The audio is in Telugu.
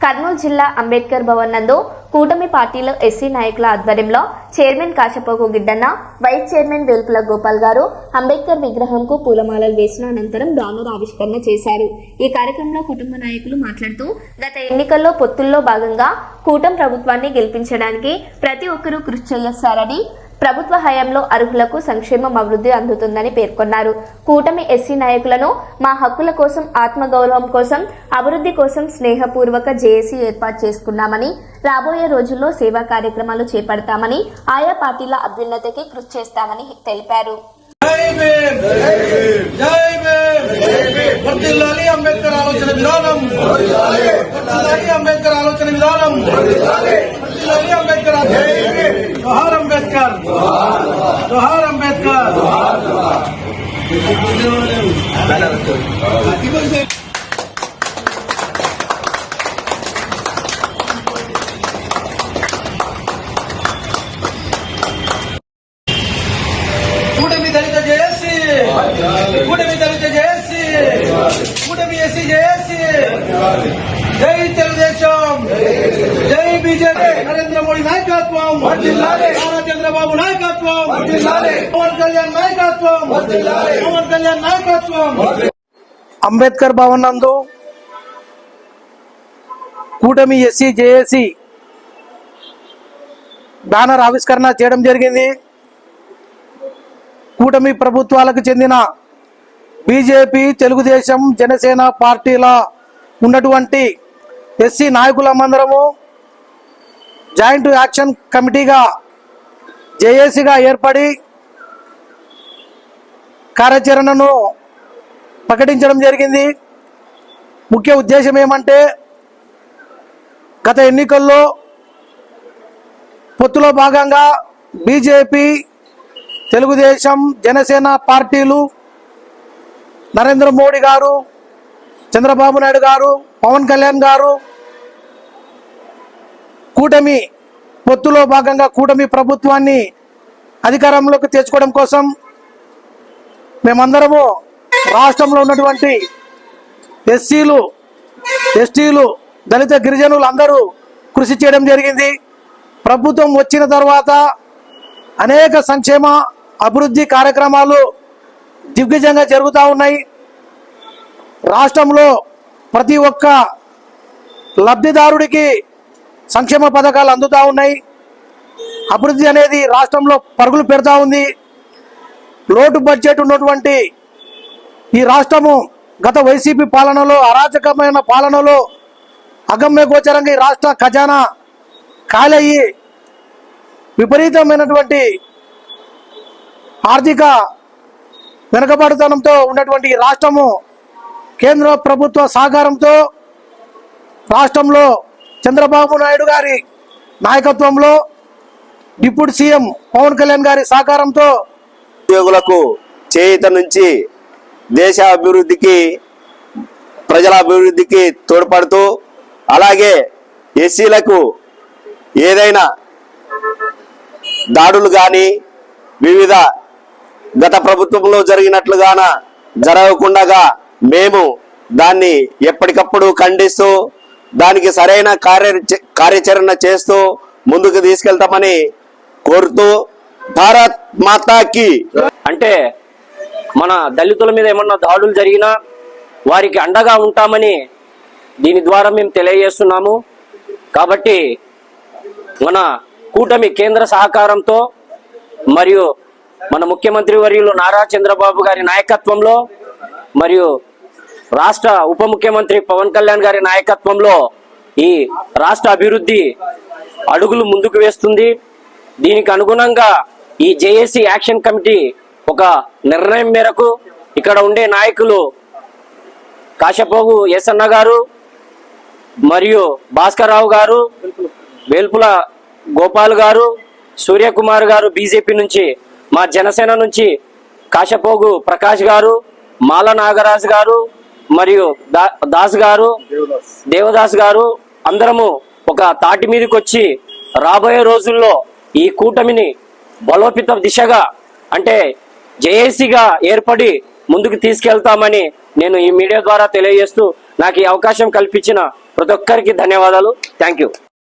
కర్నూలు జిల్లా అంబేద్కర్ భవన్ నందు కూటమి పార్టీలో ఎస్సీ నాయకుల ఆధ్వర్యంలో chairman Kasapoku Giddanna vice chairman Velpula Gopal గారు అంబేద్కర్ విగ్రహంకు పూలమాలలు వేసిన అనంతరం బ్యానర్ ఆవిష్కరణ చేశారు. ఈ కార్యక్రమంలో కుటుంబ నాయకులు మాట్లాడుతూ గత ఎన్నికల్లో పొత్తుల్లో భాగంగా కూటమి ప్రభుత్వాన్ని గెలిపించడానికి ప్రతి ఒక్కరూ కృషి చేస్తారని ప్రభుత్వ హయాంలో అర్హులకు సంక్షేమం అభివృద్ధి అందుతుందని పేర్కొన్నారు. కూటమి ఎస్సీ నాయకులను మా హక్కుల కోసం ఆత్మగౌరవం కోసం అభివృద్ధి కోసం స్నేహపూర్వక జేఏసీ ఏర్పాటు చేసుకున్నామని రాబోయే రోజుల్లో సేవా కార్యక్రమాలు చేపడతామని ఆయా పార్టీల అభ్యున్నతికి కృషి చేస్తామని తెలిపారు. అంబేద్కర్ ఆలోచన విధానం. అంబేద్కర్ ఆలోచన విధానం. అంబేద్కర్ జోహార్ అంబేద్కర్ కూటమి దళిత జేఏసీ కూటమి దళిత జేఏసీ కూటమి ఎస్సీ జేఏసీ జై తెలుగుదేశం జై బీజేపీ నరేంద్ర మోడీ నాయకత్వం నారా చంద్రబాబు నాయకత్వం. పవన్ కళ్యాణ్ నాయకత్వం. పవన్ కళ్యాణ్ నాయకత్వం. అంబేద్కర్ భవన్ నందు కూటమి ఎస్సీ జేఏసీ బ్యానర్ ఆవిష్కరణ చేయడం జరిగింది. కూటమి ప్రభుత్వాలకు చెందిన బీజేపీ తెలుగుదేశం జనసేన పార్టీల ఉన్నటువంటి ఎస్సీ నాయకులమందరము జాయింట్ యాక్షన్ కమిటీగా జేఏసీగా ఏర్పడి కార్యాచరణను ప్రకటించడం జరిగింది. ముఖ్య ఉద్దేశం ఏమంటే గత ఎన్నికల్లో పొత్తులో భాగంగా బీజేపీ తెలుగుదేశం జనసేన పార్టీలు నరేంద్ర మోడీ గారు చంద్రబాబు నాయుడు గారు పవన్ కళ్యాణ్ గారు కూటమి పొత్తులో భాగంగా కూటమి ప్రభుత్వాన్ని అధికారంలోకి తెచ్చుకోవడం కోసం మేమందరము రాష్ట్రంలో ఉన్నటువంటి ఎస్సీలు ఎస్టీలు దళిత గిరిజనులు అందరూ కృషి చేయడం జరిగింది. ప్రభుత్వం వచ్చిన తర్వాత అనేక సంక్షేమ అభివృద్ధి కార్యక్రమాలు దిగ్గజంగా జరుగుతూ ఉన్నాయి. రాష్ట్రంలో ప్రతి ఒక్క లబ్ధిదారుడికి సంక్షేమ పథకాలు అందుతూ ఉన్నాయి. అభివృద్ధి అనేది రాష్ట్రంలో పరుగులు పెడతా ఉంది. లోటు బడ్జెట్ ఉన్నటువంటి ఈ రాష్ట్రము గత వైసీపీ పాలనలో అరాచకమైన పాలనలో అగమ్య గోచరంగా ఈ రాష్ట్ర ఖజానా ఖాళీ విపరీతమైనటువంటి ఆర్థిక వెనుకబడితనంతో ఉన్నటువంటి ఈ రాష్ట్రము కేంద్ర ప్రభుత్వ సహకారంతో రాష్ట్రంలో చంద్రబాబు నాయుడు గారి నాయకత్వంలో డిప్యూటీ సీఎం పవన్ కళ్యాణ్ గారి సహకారంతో ఉద్యోగులకు చేయుత నుంచి దేశ అభివృద్ధికి ప్రజల అభివృద్ధికి తోడ్పడుతూ అలాగే ఎస్సీలకు ఏదైనా దాడులు కానీ వివిధ గత ప్రభుత్వంలో జరిగినట్లుగాన జరగకుండా మేము దాన్ని ఎప్పటికప్పుడు ఖండిస్తూ దానికి సరైన కార్య కార్యాచరణ చేస్తూ ముందుకు తీసుకెళ్తామని కోరుతూ భారత్ మాతాకి. అంటే మన దళితుల మీద ఏమన్నా దాడులు జరిగినా వారికి అండగా ఉంటామని దీని ద్వారా మేము తెలియజేస్తున్నాము. కాబట్టి మన కూటమి కేంద్ర సహకారంతో మరియు మన ముఖ్యమంత్రి వర్యులు నారా చంద్రబాబు గారి నాయకత్వంలో మరియు రాష్ట్ర ఉప ముఖ్యమంత్రి పవన్ కళ్యాణ్ గారి నాయకత్వంలో ఈ రాష్ట్ర అభివృద్ధి అడుగులు ముందుకు వేస్తుంది. దీనికి అనుగుణంగా ఈ జేఏసీ యాక్షన్ కమిటీ ఒక నిర్ణయం మేరకు ఇక్కడ ఉండే నాయకులు కాశపోగు ఎస్ఎన్న గారు మరియు భాస్కర్రావు గారు వేల్పుల గోపాల్ గారు సూర్యకుమార్ గారు బీజేపీ నుంచి మా జనసేన నుంచి కాశపోగు ప్రకాష్ గారు మాల నాగరాజు గారు మరియు దా- దాస్ గారు దేవదాస్ గారు అందరము ఒక తాటి మీదకి వచ్చి రాబోయే రోజుల్లో ఈ కూటమిని బలోపేత దిశగా అంటే జేఏసీగా ఏర్పడి ముందుకు తీసుకెళ్తామని నేను ఈ మీడియా ద్వారా తెలియజేస్తూ నాకు ఈ అవకాశం కల్పించిన ప్రతి ఒక్కరికి ధన్యవాదాలు. Thank you.